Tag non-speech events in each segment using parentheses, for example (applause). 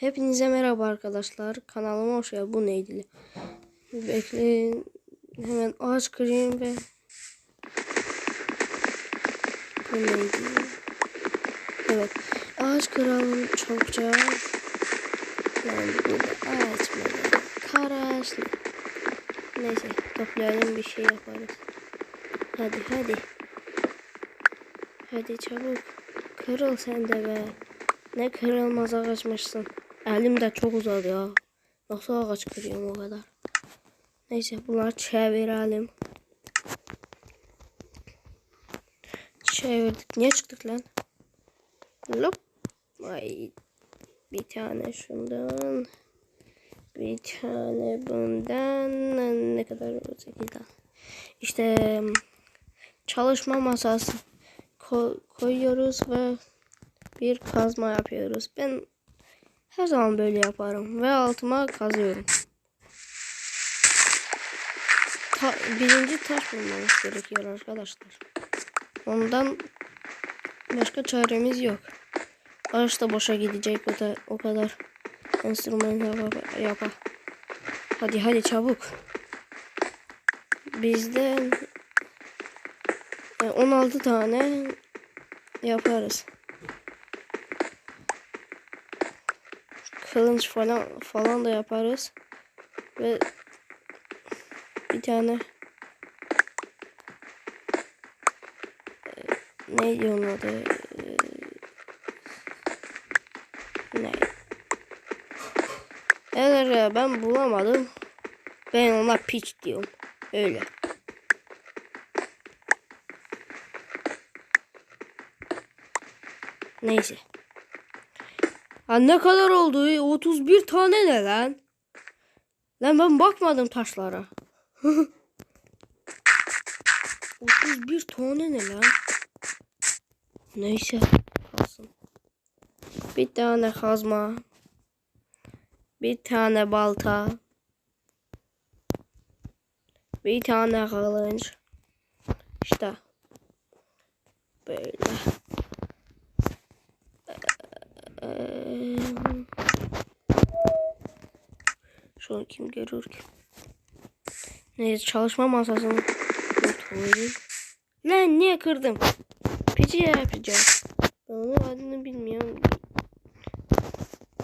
Hepinize merhaba arkadaşlar. Kanalıma hoş geldiniz. Bu neydi? Bekleyin. Hemen ağaç kırayım ve bu neydi? Evet. Ağaç kıralım çokça. Yani burada ağaç mı? Karaş. Neyse toplayalım bir şey yaparız. Hadi hadi. Hadi çabuk. Kırıl sen de be. Ne kırılmaz ağaçmışsın. Elim de çok uzadı ya. Nasıl ağaç kırıyorum o kadar. Neyse bunları çevirelim. Çevirdik. Niye çıktık lan? Lop. Ay. Bir tane şundan. Bir tane bundan. Ne kadar? 8 tane. İşte çalışma masası ko- koyuyoruz ve bir kazma yapıyoruz. Ben her zaman böyle yaparım ve altıma kazıyorum. Ta birinci taş bulmamız gerekiyor arkadaşlar. Ondan başka çaremiz yok. Ağaç da boşa gidecek o, da, o kadar enstrüman yapa, yapa. Hadi hadi çabuk. Bizde e, 16 tane yaparız. Kılınç falan falan da yaparız. Ve bir tane e, ne diyor onun adı? E, Ne? Eğer ben bulamadım. Ben ona piç diyorum. Öyle. Neyse. Ha ne kadar oldu? 31 tane ne lan? Lan ben bakmadım taşlara. (laughs) 31 tane ne lan? Neyse. Kalsın. Bir tane kazma. Bir tane balta. Bir tane kılıç. İşte. Böyle. Ee, Şu an kim görür ki? Neyse çalışma masasını koyayım. Lan niye kırdım? Pici yapacağım. Ben onun adını bilmiyorum.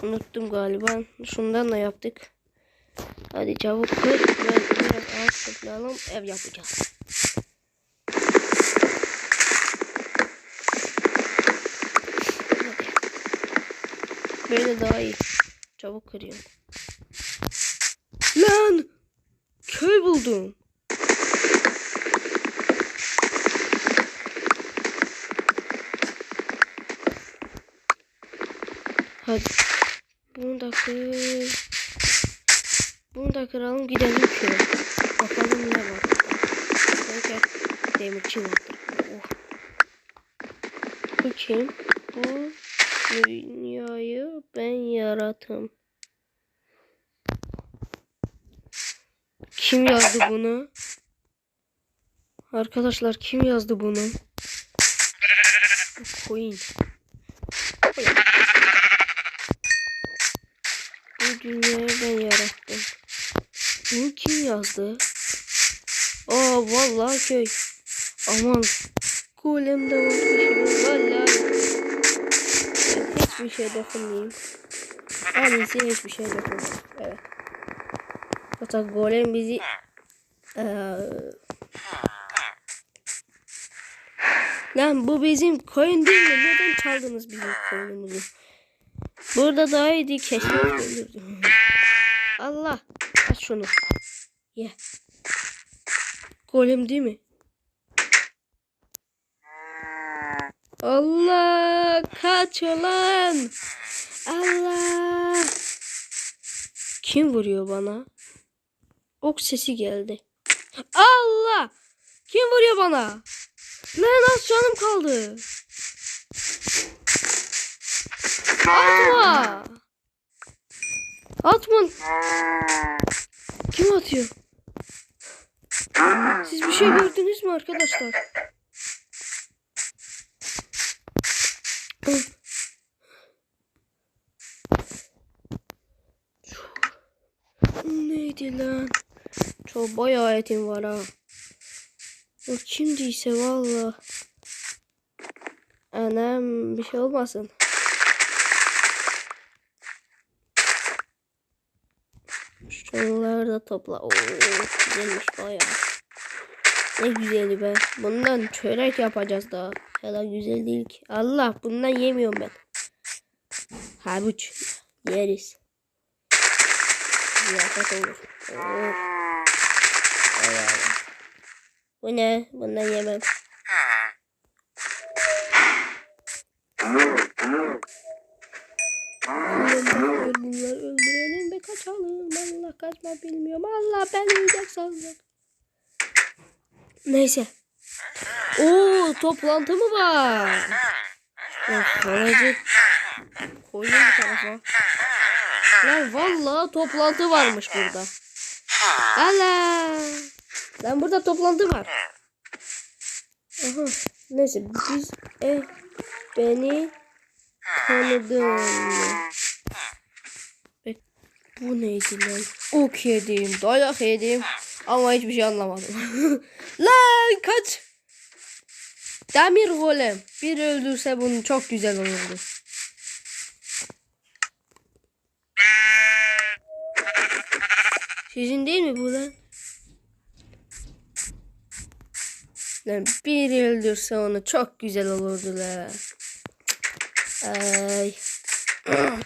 Unuttum galiba. Şundan da yaptık. Hadi çabuk kır ve biraz ağaç toplayalım. Ev yapacağız. Böyle daha iyi. Çabuk kırıyorum. Lan! Köy buldum. Hadi. Bunu da kır. Bunu da kıralım gidelim köye. Bakalım ne var. Belki demirci vardır. Oh. Bu kim? Bu dünyayı ben yarattım. Kim yazdı bunu? Arkadaşlar kim yazdı bunu? Coin. Bu dünyayı ben yarattım. Bunu kim yazdı? Aa vallahi köy. Aman. Golem de var kişinin. Vallahi. Hiçbir şey dokunmayayım. En iyisi hiçbir şey dokunmayayım. Evet. Hatta golem bizi Eee, Lan bu bizim koyun değil mi? Neden çaldınız bizim koyunumuzu? Burada daha iyiydi keşke. (laughs) Allah. Aç şunu. Ye. Golem değil mi? Allah kaç ulan. Allah. Kim vuruyor bana? Ok sesi geldi. Allah! Kim vuruyor bana? Lan az canım kaldı. Atma. Atma. Kim atıyor? Siz bir şey gördünüz mü arkadaşlar? Neydi lan? Çok bayağı etim var ha. O kimdiyse valla. Anam bir şey olmasın. Şunları da topla. Oo, güzelmiş bayağı. Ne güzeli be. Bundan çörek yapacağız daha. Hele güzel değil ki. Allah bundan yemiyorum ben. Havuç yeriz. Ziyafet olur. Bu ne? Bundan yemem. Bunları öldürelim ve kaçalım. Allah kaçma bilmiyorum. Allah ben yiyecek sandım. Neyse. Oo toplantı mı var? Aracı koyayım bir tarafa. Lan vallahi toplantı varmış burada. Allah. Lan burada toplantı var. Aha. Neyse biz e, beni tanıdın. Bu neydi lan? Ok yedim, dayak yedim ama hiçbir şey anlamadım. (laughs) lan kaç. Demir golem. Bir öldürse bunu çok güzel olurdu. Sizin değil mi bu lan? Lan bir öldürse onu çok güzel olurdu la. Ay. (clears throat)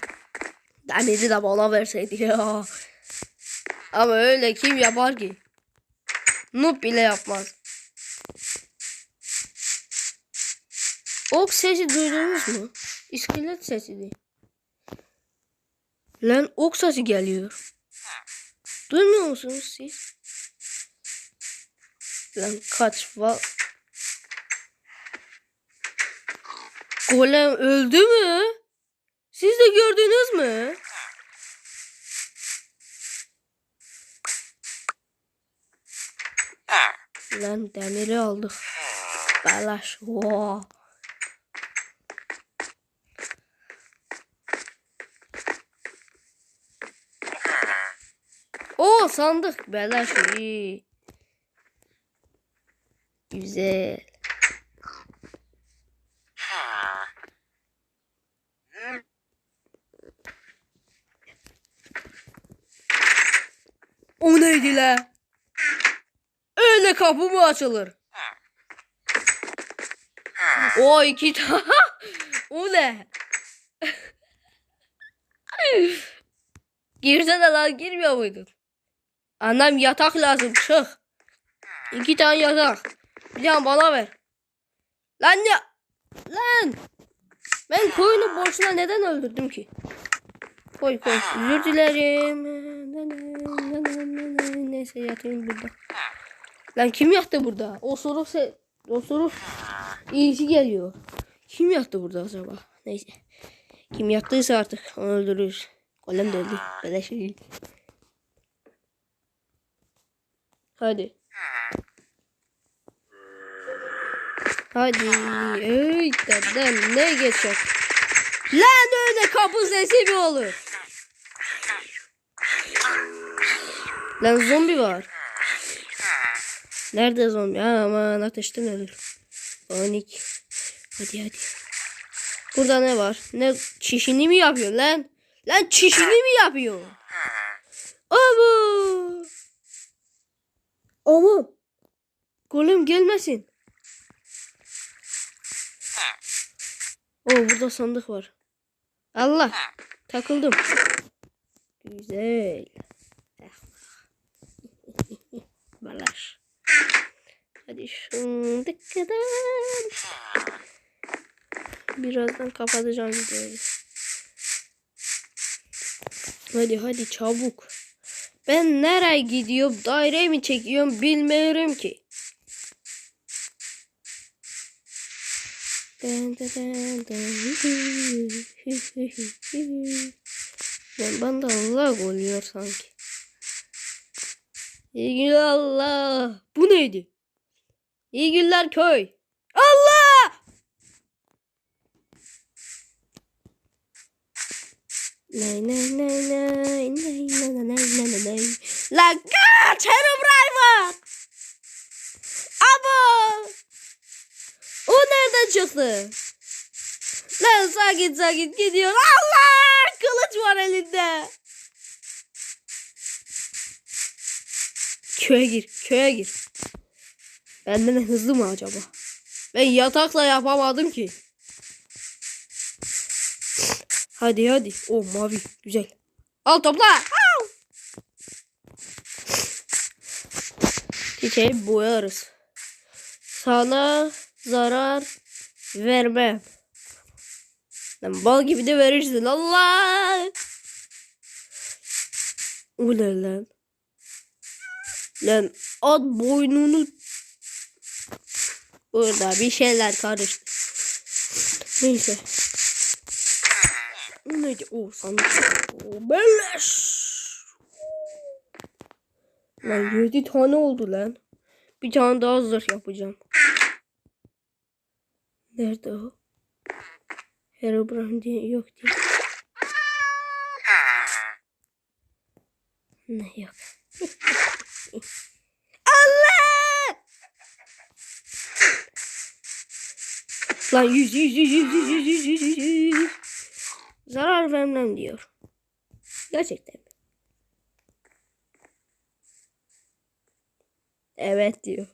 Demiri de bana verseydi ya. Ama öyle kim yapar ki? Noob bile yapmaz. Ok sesi duydunuz mu? İskelet sesi değil. Lan ok sesi geliyor. Duymuyor musunuz siz? Lan kaç va... Golem öldü mü? Siz de gördünüz mü? Lan demiri aldık. Balaş. Wow. O sandık. Belaş iyi. Güzel. O neydi la? Kapı mı açılır? O iki tane. (laughs) o ne? (laughs) Girsene lan girmiyor muydun? Annem yatak lazım çık. İki tane yatak. Bir tane bana ver. Lan ya. Lan. Ben koyunu boşuna neden öldürdüm ki? Koy koy. Özür dilerim. Neyse yatayım burada. Lan kim yattı burada? Osuruk se Osuruk iyisi geliyor. Kim yattı burada acaba? Neyse. Kim yattıysa artık onu öldürürüz. Golem de öldü. Böyle şey değil. Hadi. Hadi. Ey dedem ne geçecek? Lan öyle kapı sesi mi olur? Lan zombi var. Nerede zombi? Aman ateşten ölür. Panik. Hadi hadi. Burada ne var? Ne çişini mi yapıyor lan? Lan çişini mi yapıyor? Ama. Ama. Golem gelmesin. O burada sandık var. Allah. Takıldım. Güzel. (laughs) Balaş. Hadi şundık kadar. Birazdan kapatacağım videoyu. Hadi hadi çabuk. Ben nereye gidiyorum? Daire mi çekiyorum bilmiyorum ki. Ben bana Allah oluyor sanki. Allah. Bu neydi? İyi günler köy. Allah! Nay nay nay nay nay nay nay nay nay. Lan kaç Herobrine. Ama o nereden çıktı? Lan sakin sakin gidiyor. Allah kılıç var elinde. Köye gir köye gir. Benden hızlı mı acaba? Ben yatakla yapamadım ki. Hadi hadi. O mavi güzel. Al topla. Au! Çiçeği boyarız. Sana zarar vermem. Lan bal gibi de verirsin. Allah. Ne lan? Lan at boynunu Burada bir şeyler karıştı. Neyse. Neydi? O sandık. Beleş. Lan yedi tane oldu lan. Bir tane daha zırh yapacağım. Nerede o? Herobrine diye yok diye. Ne yok. (laughs) Allah! Lan yüz yüz yüz yüz yüz yüz yüz yüz yüz yüz. Zarar vermem diyor. Gerçekten? Evet diyor.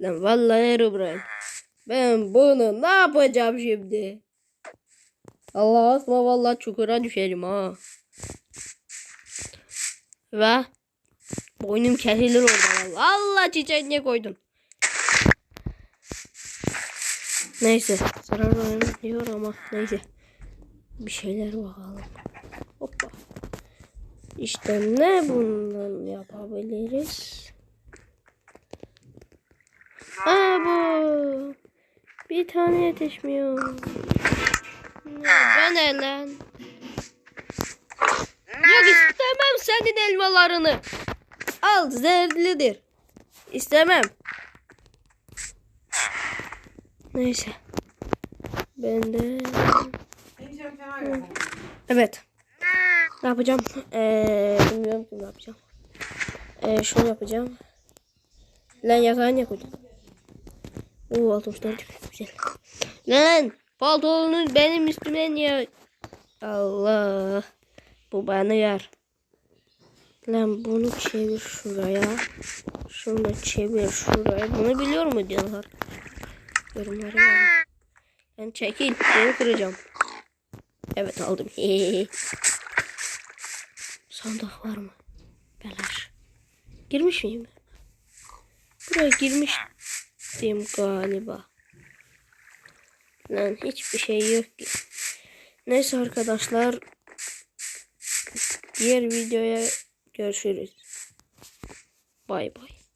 Lan vallahi Herobrine. Ben bunu ne yapacağım şimdi? Allah asma vallahi çukura düşerim ha. Ve boynum kesilir orada. Allah çiçeğine koydum. Neyse zarar vermem diyor ama neyse. Bir şeyler bakalım. Hoppa. İşte ne bundan yapabiliriz? Aa bu. Bir tane yetişmiyor. Ben lan. Yok istemem senin elmalarını. Al zehirlidir. İstemem. Neyse. Ben de... Evet. Ne yapacağım? Ee, bilmiyorum ki ne yapacağım. Ee, şunu yapacağım. Lan yatağın ne koydum? Oo 64 güzel. Lan paltonun benim üstüme niye? Allah. Bu bana yer. Lan bunu çevir şuraya. Şunu çevir şuraya. Bunu biliyor mu diyorlar? Yorumlara yazın. Ben çekil. Seni kıracağım. Evet aldım. (laughs) Sandık var mı? Belaş. Girmiş miyim? Buraya girmiştim galiba. Lan hiçbir şey yok ki. Neyse arkadaşlar. Diğer videoya görüşürüz. Bay bay.